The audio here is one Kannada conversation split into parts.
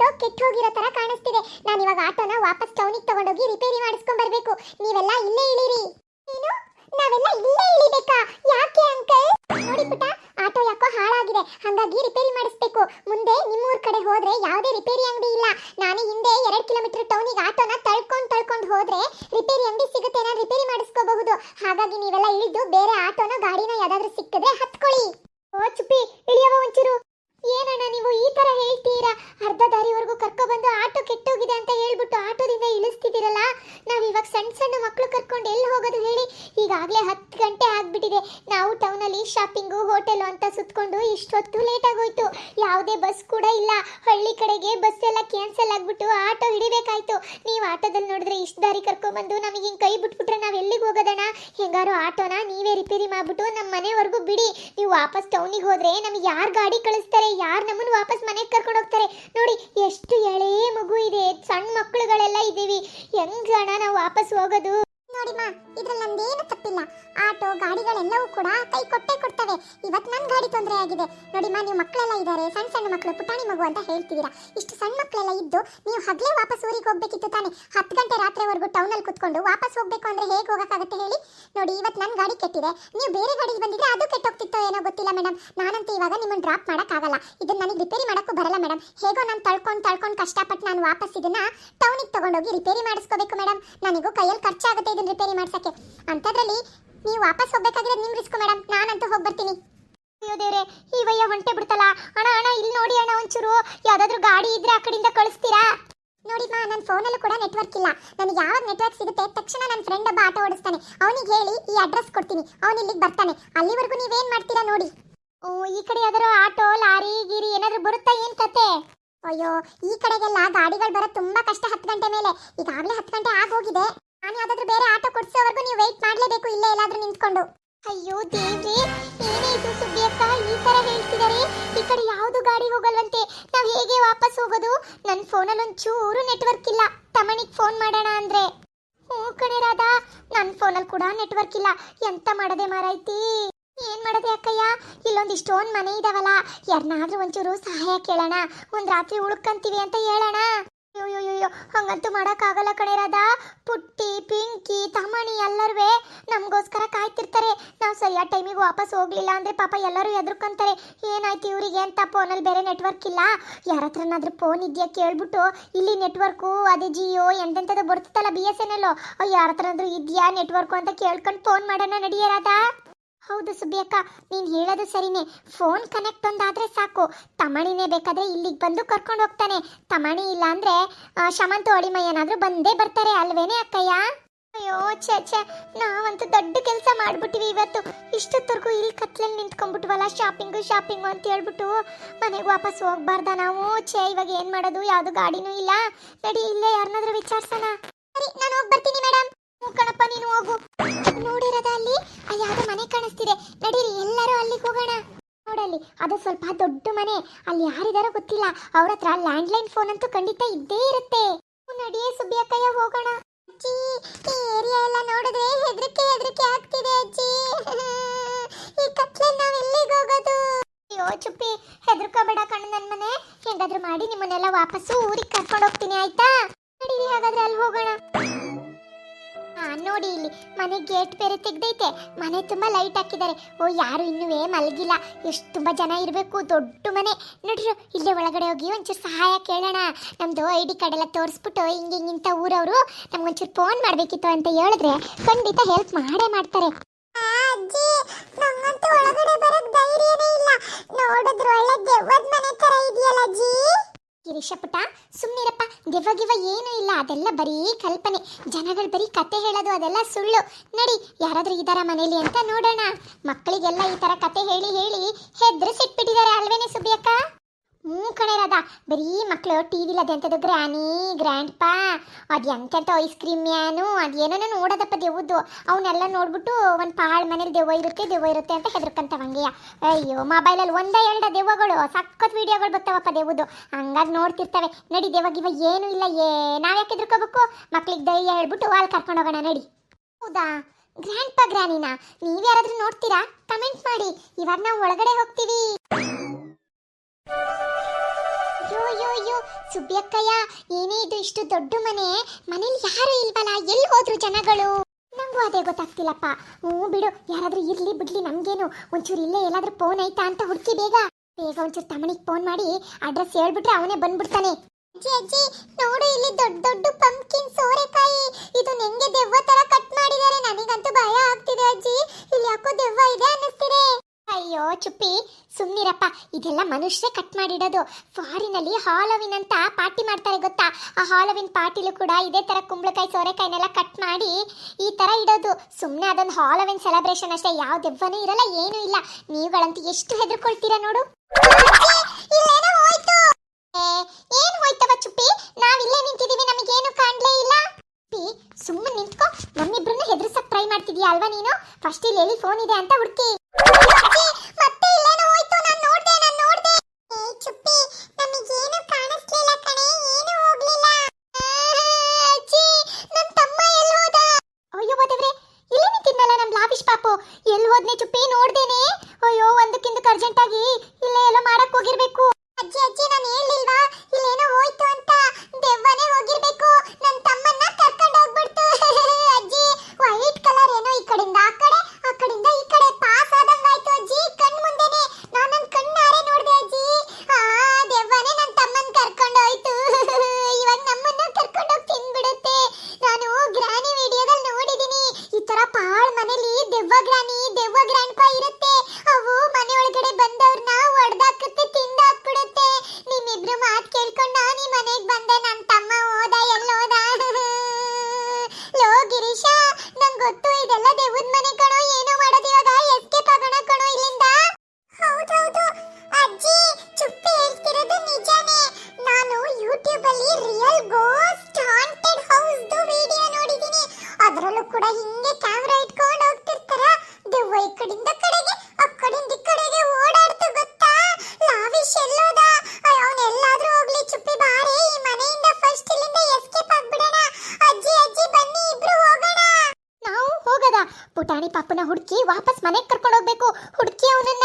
ಆಟೋ ಕೆಟ್ಟ ಹೋಗಿರೋ ತರ ಕಾಣಿಸ್ತಿದೆ. ನಾನು ಇವಾಗ ಆಟೋನ ವಾಪಸ್ ಟೌನಿಗೆ ತಗೊಂಡೋಗಿ ರಿಪೇರಿ ಮಾಡಿಸ್ಕೊಂಡ್ ಬರಬೇಕು. ನೀವೆಲ್ಲ ಇಲ್ಲೇ ಇಳಿರಿ. ಏನು ನಾವೆಲ್ಲ ಇಲ್ಲೇ ಇಳಿಬೇಕಾ? ಯಾಕೆ ಅಂಕಲ್ ನೋಡಿ ಪುಟ ಆಟೋ ಯಾಕೋ ಹಾಳಾಗಿದೆ. ಹಾಗಾಗಿ ರಿಪೇರಿ ಮಾಡಿಸ್ಬೇಕು. ಮುಂದೆ ನಿಮ್ಮೂರ್ ಕಡೆ ಹೋದ್ರೆ ಯಾವುದೇ ರಿಪೇರಿ ಅಂಗಡಿ ಇಲ್ಲ. ನಾನು ಹಿಂದೆ ಎರಡು ಕಿಲೋಮೀಟರ್ ಟೌನಿಗೆ ಆಟೋನ ತಳ್ಕೊಂಡು ತಳ್ಕೊಂಡು ಹೋದ್ರೆ ರಿಪೇರಿ ಅಂಗಡಿ ಸಿಗುತ್ತೆ. ನಾನು ರಿಪೇರಿ ಮಾಡಿಸ್ಕೋಬಹುದು. ಹಾಗಾಗಿ ನೀವೆಲ್ಲ ಇಳಿದು ಬೇರೆ ಆಟೋನ, ಗಾಡಿನ ಯಾವ್ದಾದ್ರು ಸಿಕ್ಕಿದ್ರೆ ಹತ್ಕೊಳ್ಳಿ ಓ ಚುಪ್ಪಿ ಇಳಿಯವ ಒಂಚೂರು ಏನಣ್ಣ ನೀವು ಈ ತರ ಹೇಳ್ತೀರಾ ಅರ್ಧ ದಾರಿವರೆಗೂ ಕರ್ಕೊಬಂದು ಆಟೋ ಕೆಟ್ಟೋಗಿದೆ ಅಂತ ಹೇಳ್ಬಿಟ್ಟು ಆಟೋದಿಂದ ಇಳಿಸ್ತಿದ್ದೀರಲ್ಲ ನಾವ್ ಇವಾಗ ಸಣ್ಣ ಸಣ್ಣ ಮಕ್ಕಳು ಕರ್ಕೊಂಡು ಎಲ್ಲಿ ಹೋಗೋದು ಹೇಳಿ ಈಗಾಗಲೇ ಹತ್ತು ಗಂಟೆ ಆಗ್ಬಿಟ್ಟಿದೆ ನಾವು ಟೌನಲ್ಲಿ ಶಾಪಿಂಗು ಹೋಟೆಲು ಅಂತ ಸುತ್ಕೊಂಡು ಇಷ್ಟೊತ್ತು ಲೇಟ್ ಆಗೋಯ್ತು. ಯಾವುದೇ ಬಸ್ ಕೂಡ ಇಲ್ಲ. ಹಳ್ಳಿ ಕಡೆಗೆ ಬಸ್ ಎಲ್ಲ ಕ್ಯಾನ್ಸಲ್ ಆಗ್ಬಿಟ್ಟು ಆಟೋ ಹಿಡಿಬೇಕಾಯ್ತು. ನೀವು ಆಟೋದಲ್ಲಿ ನೋಡಿದ್ರೆ ಇಷ್ಟು ದಾರಿ ಕರ್ಕೊಂಬಂದು ನಮಗೆ ಹಿಂಗೆ ಕೈ ಬಿಟ್ಬಿಟ್ರೆ ನಾವು ಎಲ್ಲಿಗೆ ಹೋಗೋದಣ್ಣ? ಹೆಂಗಾರು ಆಟೋನ ನೀವೇ ರಿಪೇರಿ ಮಾಡ್ಬಿಟ್ಟು ನಮ್ಮ ಮನೆವರೆಗೂ ಬಿಡಿ. ನೀವು ವಾಪಸ್ ಟೌನಿಗೆ ಹೋದ್ರೆ ನಮಗೆ ಯಾರು ಗಾಡಿ ಕಳಿಸ್ತಾರೆ, ಯಾರು ನಮ್ಮನ್ನು ವಾಪಸ್ ಮನೆಗೆ ಕರ್ಕೊಂಡು ಹೋಗ್ತಾರೆ? ನೋಡಿ, ಎಷ್ಟು ಎಳೆ ಮಗು ಇದೆ. ಸಣ್ಣ ಮಕ್ಕಳುಗಳೆಲ್ಲ ಇದ್ದೀವಿ ಹೆಂಗ್ ಅಣ್ಣ ನಾವು ವಾಪಸ್ ಹೋಗೋದು? ನೋಡಿಮ್ಮ ಇದ್ರಲ್ಲಿ ನಂದೇನು ತಪ್ಪಿಲ್ಲ. ಆಟೋ, ಗಾಡಿಗಳೆಲ್ಲವೂ ಕೂಡ ಕೈ ಕೊಟ್ಟೆ ಕೊಡ್ತವೆ. ಇವತ್ತು ನನ್ನ ಗಾಡಿ ತೊಂದರೆ ಆಗಿದೆ. ನೋಡಿಮ್ಮ ನೀವು ಮಕ್ಕಳೆಲ್ಲ ಇದ್ದಾರೆ ಸಣ್ಣ ಸಣ್ಣ ಮಕ್ಕಳು ಪುಟಾಣಿ ಮಗು ಅಂತ ಹೇಳ್ತಿದ್ದೀರಾ ಇಷ್ಟು ಸಣ್ಣ ಮಕ್ಕಳೆಲ್ಲ ಇದ್ದು ನೀವು ಹಗಲೇ ವಾಪಸ್ ಊರಿಗೆ ಹೋಗ್ಬೇಕಿತ್ತು ತಾನೆ. ಹತ್ತು ಗಂಟೆ ರಾತ್ರಿವರೆಗೂ ಟೌನಲ್ಲಿ ಕುತ್ಕೊಂಡು ವಾಪಸ್ ಹೋಗ್ಬೇಕು ಅಂದ್ರೆ ಹೇಗೆ ಹೋಗಕ್ಕಾಗತ್ತೆ ಹೇಳಿ? ನೋಡಿ ಇವತ್ತು ನನ್ನ ಗಾಡಿ ಕೆಟ್ಟಿದೆ. ನೀವು ಬೇರೆ ಗಾಡಿಗೆ ಬಂದಿದ್ರೆ ಅದು ಕೆಟ್ಟೋಗ್ತಿತ್ತೋ ಏನೋ ಗೊತ್ತಿಲ್ಲ ಮೇಡಮ್ ನಾನಂತೂ ಇವಾಗ ನಿಮ್ಮನ್ನು ಡ್ರಾಪ್ ಮಾಡೋಕ್ಕಾಗಲ್ಲ. ಇದನ್ನ ನನಗೆ ರಿಪೇರಿ ಮಾಡೋಕ್ಕೂ ಬರಲ್ಲ ಮೇಡಮ್ ಹೇಗೋ ನಾನು ತಳ್ಕೊಂಡು ತಳ್ಕೊಂಡು ಕಷ್ಟಪಟ್ಟು ನಾನು ವಾಪಸ್ ಇದನ್ನ ಟೌನಿಗೆ ತಗೊಂಡೋಗಿ ರಿಪೇರಿ ಮಾಡಿಸ್ಕೋಬೇಕು ಮೇಡಮ್ ನನಗೂ ಕೈಯಲ್ಲಿ ಖರ್ಚಾಗುತ್ತೆ ಇದನ್ನ ರಿಪೇರಿ ಮಾಡ್ಸಕ್ಕೆ. ಅಂಥದ್ರಲ್ಲಿ ನೀವು ವಾಪಸ್ ಹೋಗ್ಬೇಕಾಗಿರೋದು ನಿಮ್ ರಿಸ್ಕ್ ಮೇಡಮ್ ನಾನಂತೂ ಹೋಗಿ ಬರ್ತೀನಿ ಅಯ್ಯೋ ದೇವ್ರೆ, ಈ ವಯ್ಯ ಹೊಂಟೆ ಬಿಡ್ತಲ್ಲ. ಅಣ್ಣ ಅಣ್ಣ, ಇಲ್ಲಿ ನೋಡಿ ಅಣ್ಣ ಒಂಚೂರು. ಯಾವ್ದಾದ್ರು ಗಾಡಿ ಇದ್ರೆ ಆ ಕಡೆಯಿಂದ ಕಳಿಸ್ತೀರಾ? ನೋಡಿಮ್ಮ ನನ್ನ ಫೋನಲ್ಲೂ ಕೂಡ ನೆಟ್ವರ್ಕ್ ಇಲ್ಲ. ನನಗೆ ಯಾವಾಗ ನೆಟ್ವರ್ಕ್ ಸಿಗುತ್ತೆ, ತಕ್ಷಣ ನನ್ನ ಫ್ರೆಂಡ್ ಒಬ್ಬ ಆಟೋ ಓಡಿಸ್ತಾನೆ. ಅವನಿಗೆ ಹೇಳಿ ಈ ಅಡ್ರೆಸ್ ಕೊಡ್ತೀನಿ. ಅವನು ಇಲ್ಲಿಗೆ ಬರ್ತಾನೆ. ಅಲ್ಲಿವರೆಗೂ ನೀವೇನು ಮಾಡ್ತೀರಾ ನೋಡಿ. ಓ, ಈ ಕಡೆ ಯಾವ್ದಾರು ಆಟೋ, ಲಾರಿ, ಗೀರಿ ಏನಾದ್ರು ಬರುತ್ತಾ ಏನು ಕತೆ? ಅಯ್ಯೋ, ಈ ಕಡೆಗೆಲ್ಲ ಗಾಡಿಗಳು ಬರೋದು ತುಂಬಾ ಕಷ್ಟ ಹತ್ತು ಗಂಟೆ ಮೇಲೆ. ಈಗಾಗಲೇ ಹತ್ತು ಗಂಟೆ ಆಗೋಗಿದೆ. ನಾನು ಯಾವ್ದಾದ್ರು ಬೇರೆ ಆಟೋ ಕೊಡ್ಸೋವರೆಗೂ ನೀವು ವೆಯ್ಟ್ ಮಾಡಲೇಬೇಕು, ಇಲ್ಲೇ ಎಲ್ಲಾದ್ರೂ ನಿಂತ್ಕೊಂಡು. ಅಯ್ಯೋ ದೇವ್ರಿ, ಏನೇ ಇದು ಸುಬ್ಬಿ ಅಕ್ಕ ಈ ತರ ಹೇಳ್ತಿದಾರೆ. ಈ ಕಡೆ ಯಾವುದು ಗಾಡಿ ಹೋಗಲ್ವಂತೆ? ನಾವು ಹೇಗೆ ವಾಪಸ್ ಹೋಗೋದು? ನನ್ನ ಫೋನಲ್ಲಿ ಒಂಚೂರು ನೆಟ್ವರ್ಕ್ ಇಲ್ಲ. ತಮಣಿಗೆ ಫೋನ್ ಮಾಡೋಣ ಅಂದ್ರೆ. ಹ್ಞೂ ಕಣೆ ರಾಧಾ ನನ್ನ ಫೋನಲ್ಲಿ ಕೂಡ ನೆಟ್ವರ್ಕ್ ಇಲ್ಲ. ಎಂತ ಮಾಡದೆ ಮಾರಾಯ್ತಿ? ಏನ್ ಮಾಡದೆ ಅಕ್ಕಯ್ಯ? ಇಲ್ಲೊಂದು ಇಷ್ಟೊಂದು ಮನೆ ಇದಾವಲ್ಲ. ಯಾರನ್ನಾದ್ರೂ ಒಂಚೂರು ಸಹಾಯ ಕೇಳೋಣ. ಒಂದ್ ರಾತ್ರಿ ಉಳ್ಕಂತೀವಿ ಅಂತ ಹೇಳೋಣ. ಅಯ್ಯೋ ಹಂಗಂತೂ ಮಾಡಕ್ಕಾಗಲ್ಲ ಕಣೆ ರಾಧಾ. ಪುಟ್ಟಿ, ಪಿಂಕಿ ತಮಣಿ ಎಲ್ಲರೂ ನಮಗೋಸ್ಕರ ಕಾಯ್ತಿರ್ತಾರೆ. ನಾವು ಸರಿಯಾದ ಟೈಮಿಗೆ ವಾಪಸ್ ಹೋಗ್ಲಿಲ್ಲ ಅಂದ್ರೆ ಪಾಪ ಎಲ್ಲರೂ ಎದುರ್ಕೊಂತಾರೆ. ಏನಾಯ್ತು ಇವರಿಗೆ ಅಂತ ಫೋನಲ್ಲಿ ಬೇರೆ ನೆಟ್ವರ್ಕ್ ಇಲ್ಲ. ಯಾರ ಹತ್ರನಾದ್ರೂ ಫೋನ್ ಇದೆಯಾ ಕೇಳ್ಬಿಟ್ಟು, ಇಲ್ಲಿ ನೆಟ್ವರ್ಕು, ಅದೇ ಜಿಯೋ, ಎಂತೆಂಥದ್ದು ಬರ್ತದಲ್ಲ ಬಿ ಎಸ್ ಎನ್ ಎಲ್. ಯಾರ ಹತ್ರನಾದ್ರೂ ಇದೆಯಾ ನೆಟ್ವರ್ಕು ಅಂತ ಕೇಳ್ಕೊಂಡು ಫೋನ್ ಮಾಡೋಣ ನಡಿಯರಾದ ಹೌದು ಸುಬ್ಬಿಯಕ್ಕ ನೀನ್ ಹೇಳೋದು ಸರಿನೇ. ಫೋನ್ ಕನೆಕ್ಟ್ ಒಂದಾದ್ರೆ ಸಾಕು. ತಮಣಿನೇ ಬೇಕಾದ್ರೆ ಇಲ್ಲಿಗೆ ಬಂದು ಕರ್ಕೊಂಡು ಹೋಗ್ತಾನೆ. ತಮಣಿ ಇಲ್ಲ ಅಂದ್ರೆ ಶಮಂತ ಅಡಿಮಯ್ಯನಾದ್ರೂ ಬಂದೇ ಬರ್ತಾರೆ ಅಲ್ವೇನೆ ಅಕ್ಕಯ್ಯ? ಅಯ್ಯೋ, ಛೇ ಛೇ. ನಾವಂತೂ ದೊಡ್ಡ ಕೆಲಸ ಮಾಡ್ಬಿಟ್ಟಿವಿ ಇವತ್ತು. ಇಷ್ಟೊತ್ತವರೆಗೂ ಇಲ್ಲಿ ಕತ್ಲಲ್ಲಿ ನಿಂತ್ಕೊಂಡ್ಬಿಟ್ವಲ್ಲ, ಶಾಪಿಂಗು ಶಾಪಿಂಗು ಅಂತ ಹೇಳ್ಬಿಟ್ಟು ಮನೆಗೆ ವಾಪಸ್ ಹೋಗ್ಬಾರ್ದ ನಾವು? ಛೇ, ಇವಾಗ ಏನ್ ಮಾಡೋದು? ಯಾವುದು ಗಾಡಿನೂ ಇಲ್ಲ. ನಡಿ ಇಲ್ಲೇ ಯಾರನ್ನಾದ್ರೂ ವಿಚಾರಿಸೋಣ. ಸರಿ, ನಾನು ಹೋಗ್ಬರ್ತೀನಿ ಮೇಡಮ್ ಕಣಪ್ಪ, ನೀನು ಹೋಗು. ನೋಡಿರದ ಅಲ್ಲಿ ಆ ಯಾವ್ದೋ ಮನೆ ಕಾಣಿಸ್ತಿದೆ. ನಡೀರಿ, ಎಲ್ಲರೂ ಅಲ್ಲಿಗೆ ಹೋಗೋಣ. ನೋಡಲ್ಲಿ, ಅದು ಸ್ವಲ್ಪ ದೊಡ್ಡ ಮನೆ. ಅಲ್ಲಿ ಯಾರಿದಾರೋ ಗೊತ್ತಿಲ್ಲ. ಅವ್ರ ಹತ್ರ ಲ್ಯಾಂಡ್ಲೈನ್ ಫೋನ್ ಅಂತೂ ಖಂಡಿತ ಇದ್ದೇ ಇರುತ್ತೆ. ನಡಿಯೇ, ಸುಬ್ಬಿ ಅಕ್ಕಯ್ಯ, ಹೋಗೋಣ. ಅಜ್ಜಿ, ಈ ಏರಿಯಾ ಎಲ್ಲ ನೋಡಿದ್ರೆ ಹೆದರಿಕೆ ಹೆದರಿಕೆ ಆಗ್ತಿದೆ ಅಜ್ಜಿ. ಈ ಕತ್ಲೆ ನಾವ್ ಎಲ್ಲಿಗೆ ಹೋಗೋದು? ಅಯ್ಯೋ, ಚುಪ್ಪಿ, ಹೆದರ್ಕೋಬೇಡ ಕಣ್ಣು ನನ್ನ ಮನೆ. ಹೆಂಗಾದ್ರೂ ಮಾಡಿ ನಿಮ್ಮನ್ನೆಲ್ಲ ವಾಪಸ್ಸು ಊರಿಗೆ ನೋಡಿ ಇಲ್ಲಿ. ಮನೆ ಗೇಟ್ ಬೇರೆ ತೆಗ್ದೈತೆ. ಮನೆ ತುಂಬಾ ಲೈಟ್ ಹಾಕಿದ್ದಾರೆ. ಓ, ಯಾರು ಇನ್ನುವೇ ಮಲಗಿಲ್ಲ. ಎಷ್ಟು ತುಂಬಾ ಜನ ಇರಬೇಕು. ದೊಡ್ಡ ಮನೆ. ನೋಡಿರು ಇಲ್ಲೇ ಒಳಗಡೆ ಹೋಗಿ ಒಂಚೂರು ಸಹಾಯ ಕೇಳೋಣ. ನಮ್ದು ಐ ಡಿ ಕಾರ್ಡ್ ಎಲ್ಲ ತೋರಿಸ್ಬಿಟ್ಟು ಹಿಂಗೆ ಹಿಂಗಿಂತ ಊರವರು ನಮ್ಗೊಂಚೂರು ಫೋನ್ ಮಾಡಬೇಕಿತ್ತು ಅಂತ ಹೇಳಿದ್ರೆ ಖಂಡಿತ ಹೆಲ್ಪ್ ಮಾಡೇ ಮಾಡ್ತಾರೆ ಅಜ್ಜಿ ನಂಗಂತೂ ಒಳಗಡೆ ಬರಕ್ ಧೈರ್ಯನೇ ಇಲ್ಲ ನೋಡಿದ್ರೆ ಒಳ್ಳೆ ದೆವ್ವದ ಮನೆ ತರ ಇದೆಯಲ್ಲ ಅಜ್ಜಿ ಗಿರೀಶ ಪುಟ್ಟ ಗಿವ ಗಿವ್ವ ಏನೂ ಇಲ್ಲ, ಅದೆಲ್ಲ ಬರೀ ಕಲ್ಪನೆ. ಜನಗಳು ಬರೀ ಕತೆ ಹೇಳೋದು, ಅದೆಲ್ಲ ಸುಳ್ಳು. ನಡಿ, ಯಾರಾದರೂ ಇದಾರ ಮನೇಲಿ ಅಂತ ನೋಡೋಣ. ಮಕ್ಕಳಿಗೆಲ್ಲ ಈ ತರ ಕತೆ ಹೇಳಿ ಹೇಳಿ ಹೆದ್ರಿಸಿಟ್ಬಿಟ್ಟಿದ್ದಾರೆ ಅಲ್ವೇನೆ ಸುಬ್ಬಿಯಕ್ಕ ಹ್ಞೂ ಕಣೆ ರಾಧಾ ಬರೀ ಮಕ್ಕಳು ಟಿ ವಿಲಿ ಅದೆಂಥದ್ದು ಗ್ರ್ಯಾನಿ ಗ್ರ್ಯಾಂಡ್ ಪಾ ಅದು ಐಸ್ ಕ್ರೀಮ್ ಮ್ಯಾನು ಅದೇನೋ ನೋಡೋದಪ್ಪ ದೆವ್ವದ್ದು ಅವನ್ನೆಲ್ಲ ನೋಡ್ಬಿಟ್ಟು ಒಂದು ಪಾಳ್ ಮನೇಲಿ ದೆವ್ವ ಇರುತ್ತೆ ದೆವ್ವ ಇರುತ್ತೆ ಅಂತ ಹೆದರ್ಕಂತವಂಗೆಯ ಅಯ್ಯೋ ಮೊಬೈಲಲ್ಲಿ ಒಂದ ಎರಡ ದೆವ್ವಗಳು, ಸಖತ್ ವಿಡಿಯೋಗಳು ಬರ್ತಾವಪ್ಪ ದೆವ್ವದ್ದು ಹಂಗಾಗಿ ನೋಡ್ತಿರ್ತವೆ. ನಡಿ ದೆವ್ವ ಏನು ಏನೂ ಇಲ್ಲ, ಏ, ನಾವ್ಯಾಕೆ ಹೆದರ್ಕೋಬೇಕು? ಮಕ್ಳಿಗೆ ಧೈರ್ಯ ಹೇಳ್ಬಿಟ್ಟು ಅಲ್ಲಿ ಕರ್ಕೊಂಡು ಹೋಗೋಣ, ನಡಿ. ಹೌದಾ? ಗ್ರ್ಯಾಂಡ್ ಪಾ ಗ್ರ್ಯಾನಿನ? ನೀವ್ ಯಾರಾದ್ರೂ ನೋಡ್ತೀರಾ? ಕಮೆಂಟ್ ಮಾಡಿ. ಇವಾಗ ನಾವು ಒಳಗಡೆ ಹೋಗ್ತೀವಿ. ಯೋ ಯೋ ಯೋ ಸುಬ್ಬಿಯಕ್ಕಯ್ಯ ಏನೇ ಇದು ಇಷ್ಟು ದೊಡ್ಡ ಮನೆ? ಮನೇಲಿ ಯಾರು ಇಲ್ವಲ್ಲ, ಎಲ್ಲಿ ಹೋದ್ರು ಜನಗಳು? ನಂಗೂ ಅದೇ ಗೊತ್ತಾಗ್ತಿಲ್ಲಪ್ಪ. ಹ್ಞೂ ಬಿಡು, ಯಾರಾದ್ರೂ ಇರ್ಲಿ ಬಿಡ್ಲಿ ನಮಗೇನು. ಒಂಚೂರು ಇಲ್ಲೇ ಎಲ್ಲಾದ್ರೂ ಫೋನ್ ಐತಾ ಅಂತ ಹುಡುಕಿ ಬೇಗ. ಬೇಗ ಒಂಚೂರು ತಮ್ಮನಿಗೆ ಫೋನ್ ಮಾಡಿ ಅಡ್ರೆಸ್ ಹೇಳ್ಬಿಟ್ರೆ ಅವನೇ ಬಂದ್ಬಿಡ್ತಾನೆ. ಅಜ್ಜಿ ಅಜ್ಜಿ, ನೋಡು ಇಲ್ಲಿ ದೊಡ್ಡ ದೊಡ್ಡ ಪಂಪ್ಕಿನ್ ಸೋರೆಕಾಯಿ. ಇದು ನಂಗೆ ದೆವ್ವ ತರ ಕಟ್ ಮಾಡಿದ್ದಾರೆ. ನನಗಂತೂ ಭಯ ಆಗ್ತಿದೆ ಅಜ್ಜಿ. ಇಲ್ಲಿ ಯಾಕೋ ದೆವ್ವ ಇದೆ ಅನ್ನಿಸ್ತಿದೆ. ಅಯ್ಯೋ, ಚುಪ್ಪಿ ಸುಮ್ಮನಿರಪ್ಪ ಇದೆಲ್ಲ ಮನುಷ್ಯ ಕಟ್ ಮಾಡಿಡೋದು. ಫಾರಿನಲ್ಲಿ ಹಾಲೋವಿನ್ ಅಂತ ಪಾರ್ಟಿ ಮಾಡ್ತಾರೆ ಗೊತ್ತಾ? ಆ ಹಾಲೋವಿನ್ ಪಾರ್ಟಿಲೂ ಕೂಡ ಇದೇ ತರ ಕುಂಬಳಕಾಯಿ, ಸೋರೆಕಾಯಿನೆಲ್ಲ ಕಟ್ ಮಾಡಿ ಈ ತರ ಇಡೋದು. ಸುಮ್ಮನೆ ಅದೊಂದು ಹಾಲೋವಿನ್ ಸೆಲೆಬ್ರೇಷನ್ ಅಷ್ಟೇ. ಯಾವ ದೆವ್ವನೂ ಇರಲ್ಲ, ಏನೂ ಇಲ್ಲ. ನೀವುಗಳಂತೂ ಎಷ್ಟು ಹೆದರ್ಕೊಳ್ತೀರಾ ನೋಡು. ಏನು ಹೋಯ್ತವ ಚುಪ್ಪಿ? ನಾವಿಲ್ಲೇ ನಿಂತಿದೀವಿ ನಮಗೇನು ಕಾಣ್ಲೇ ಇಲ್ಲ. ಸುಮ್ಮನೆ ನಿಂತ್ಕೊ. ನಮ್ಮಿಬ್ರನ್ನ ಹೆದರ್ಸಕ್ ಟ್ರೈ ಮಾಡ್ತಿದ್ಯಾ ಅಲ್ವಾ ನೀನು? ಫಸ್ಟ್ ಇಲ್ಲಿ ಎಲ್ಲಿ ಫೋನ್ ಇದೆ ಅಂತ ಹುಡುಕಿ. ಹೋದ್ನೆ ಚುಪ್ಪಿ ನೋಡ್ದೇನೆ. ಅಯ್ಯೋ, ಒಂದಕ್ಕಿಂತ ಅರ್ಜೆಂಟ್ ಆಗಿ ಇಲ್ಲೇ ಎಲ್ಲೋ ಮಾಡಕ್ ಹೋಗಿರ್ಬೇಕು. ಅಜ್ಜಿ ಅಜ್ಜಿ, ನಾನು ಹೇಳಿಲ್ವಾ ಇಲ್ಲೇನೋ ಹೋಯ್ತು ಅಂತ. ದೆವ್ವನೇ ಹೋಗಿರ್ಬೇಕು. ನನ್ನ ತಮ್ಮನ್ನ ಕರ್ಕೊಂಡು ಹೋಗ್ಬಿಡ್ತು. ಅಜ್ಜಿ ವೈಟ್ ಕಲರ್ ಏನೋ ಈ ಕಡೆಯಿಂದ, ಆ ಕಡೆ, ಆ ಕಡೆಯಿಂದ ಈ ಕಡೆ ಪಾಸ್ ಆದಂಗಾಯ್ತು ಅಜ್ಜಿ, ಕಣ್ ಮುಂದೆನೆ. ನಾನು ನನ್ನ ಕಣ್ಣಾರೆ ನೋಡ್ದೆ ಅಜ್ಜಿ. ಆ, ದೆವ್ವನೇ ನನ್ನ ತಮ್ಮನ್ ಕರ್ಕೊಂಡು ಹೋಯ್ತು. ಇವಾಗ ನಮ್ಮನ್ನ ಕರ್ಕೊಂಡು ಹೋಗಿ ತಿನ್ಬಿಡುತ್ತೆ. ನಾನು ಗ್ರಾನಿ ವಿಡಿಯೋದಲ್ಲಿ ನೋಡಿದೀನಿ. ಈ ತರ ಪಾಳ್ ಮನೇಲಿ ದೆವ್ವ ಗ್ರಾನಿ. ದೆವ್ವ ಗ್ರಾಂಡ್ಪ ಇರುತ್ತೆ. ಅವು ಮನೆ ಒಳಗಡೆ ಬಂದವ್ರನ್ನ ಹೊಡೆದಾಕುತ್ತೆ ತಿಂದಾಕ್ಬಿಡುತ್ತೆ. ನಿಮ್ಮಿಬ್ರು ಮಾತು ಕೇಳ್ಕೊಂಡು ನಾನು ಈ ಮನೆಗೆ ಬಂದೆ ನನ್ನ ಕಡೆಯಿಂದ ಕಡೆಗೆ ಆ ಕಡೆಯಿಂದ ಈ ಕಡೆಗೆ ಓಡಾಡ್ತು ಗೊತ್ತಾ? ಲಾವಿಶ್ ಎಲ್ಲೋದ? ಅವನೆಲ್ಲಾದ್ರೂ ಹೋಗ್ಲಿ, ಚುಪ್ಪಿ ಬಾರಿ. ಈ ಮನೆಯಿಂದ ಫಸ್ಟ್ ಇಲ್ಲಿಂದ ಎಸ್ಕೇಪ್ ಆಗ್ಬಿಡೋಣ. ಅಜ್ಜಿ ಅಜ್ಜಿ, ಬನ್ನಿ, ಇಬ್ರು ಹೋಗೋಣ. ನಾವು ಹೋಗದ. ಪುಟಾಣಿ ಪಾಪನ ಹುಡುಕಿ ವಾಪಸ್ ಮನೆಗೆ ಕರ್ಕೊಂಡು ಹೋಗ್ಬೇಕು. ಹುಡುಕಿ ಅವನನ್ನ.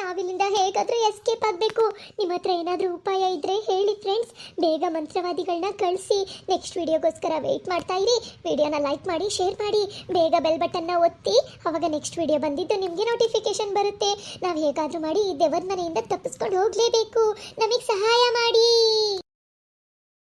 ನಾವಿಲ್ಲಿಂದ ಹೇಗಾದರೂ ಎಸ್ಕೇಪ್ ಆಗಬೇಕು. ನಿಮ್ಮ ಹತ್ರ ಏನಾದರೂ ಉಪಾಯ ಇದ್ರೆ ಹೇಳಿ ಫ್ರೆಂಡ್ಸ್ ಬೇಗ ಮಂತ್ರವಾದಿಗಳನ್ನ ಕಳಿಸಿ. ನೆಕ್ಸ್ಟ್ ವಿಡಿಯೋಗೋಸ್ಕರ ವೆಯ್ಟ್ ಮಾಡ್ತಾ ಇರಿ. ವಿಡಿಯೋನ ಲೈಕ್ ಮಾಡಿ ಶೇರ್ ಮಾಡಿ. ಬೇಗ ಬೆಲ್ ಬಟನ್ನ ಒತ್ತಿ. ಅವಾಗ ನೆಕ್ಸ್ಟ್ ವಿಡಿಯೋ ಬಂದಿದ್ದು ನಿಮಗೆ ನೋಟಿಫಿಕೇಶನ್ ಬರುತ್ತೆ. ನಾವು ಹೇಗಾದರೂ ಮಾಡಿ ಈ ದೇವರ ಮನೆಯಿಂದ ತಪ್ಪಿಸ್ಕೊಂಡು ಹೋಗಲೇಬೇಕು. ನಮಗೆ ಸಹಾಯ ಮಾಡಿ.